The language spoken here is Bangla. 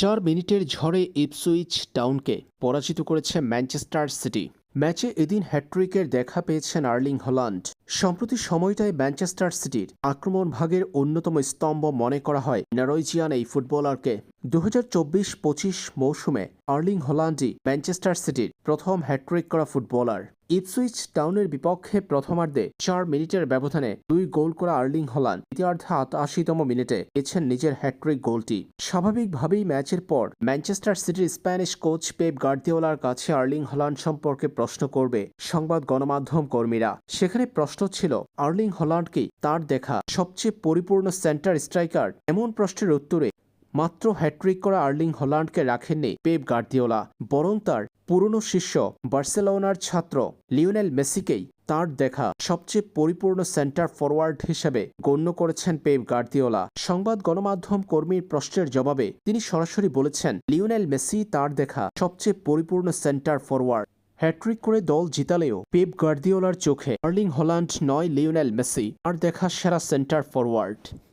চার মিনিটের ঝড়ে ইপসুইচ টাউনকে পরাজিত করেছে ম্যানচেস্টার সিটি। ম্যাচে এদিন হ্যাট্রিকের দেখা পেয়েছেন আর্লিং হল্যান্ড। সম্প্রতি সময়টায় ম্যানচেস্টার সিটির আক্রমণ ভাগের অন্যতম স্তম্ভ মনে করা হয় নরওয়েজিয়ান এই ফুটবলারকে। দু হাজার চব্বিশ পঁচিশ মৌসুমে আর্লিং হল্যান্ডই ম্যানচেস্টার সিটির প্রথম হ্যাট্রিক করা ফুটবলার। ইপসুইচ টাউনের বিপক্ষে প্রথমার্ধে চার মিনিটের ব্যবধানে দুই গোল করা আর্লিং হলান দ্বিতীয়ার্ধে আটাশিতম মিনিটে পেয়েছেন নিজের হ্যাট্রিক গোলটি। স্বাভাবিকভাবেই ম্যাচের পর ম্যানচেস্টার সিটির স্প্যানিশ কোচ পেপ গার্দিওলার কাছে আর্লিং হল্যান্ড সম্পর্কে প্রশ্ন করবে সংবাদ গণমাধ্যম কর্মীরা। সেখানে প্রশ্ন ছিল, আর্লিং হল্যান্ডকে তার দেখা সবচেয়ে পরিপূর্ণ সেন্টার স্ট্রাইকার? এমন প্রশ্নের উত্তরে মাত্র হ্যাট্রিক করা আর্লিং হল্যান্ডকে রাখেননি পেপ গার্দিওলা, বরং তার পুরনো শিষ্য বার্সেলোনার ছাত্র লিওনেল মেসিকেই তার দেখা সবচেয়ে পরিপূর্ণ সেন্টার ফরওয়ার্ড হিসেবে গণ্য করেছেন পেপ গার্দিওলা। সংবাদ গণমাধ্যম কর্মীর প্রশ্নের জবাবে তিনি সরাসরি বলেছেন, লিওনেল মেসি তার দেখা সবচেয়ে পরিপূর্ণ সেন্টার ফরওয়ার্ড। হ্যাট্রিক করে দল জিতালেও পেপ গার্দিওলার চোখে আর্লিং হল্যান্ড নয় লিওনেল মেসি আর দেখা সেরা সেন্টার ফরওয়ার্ড।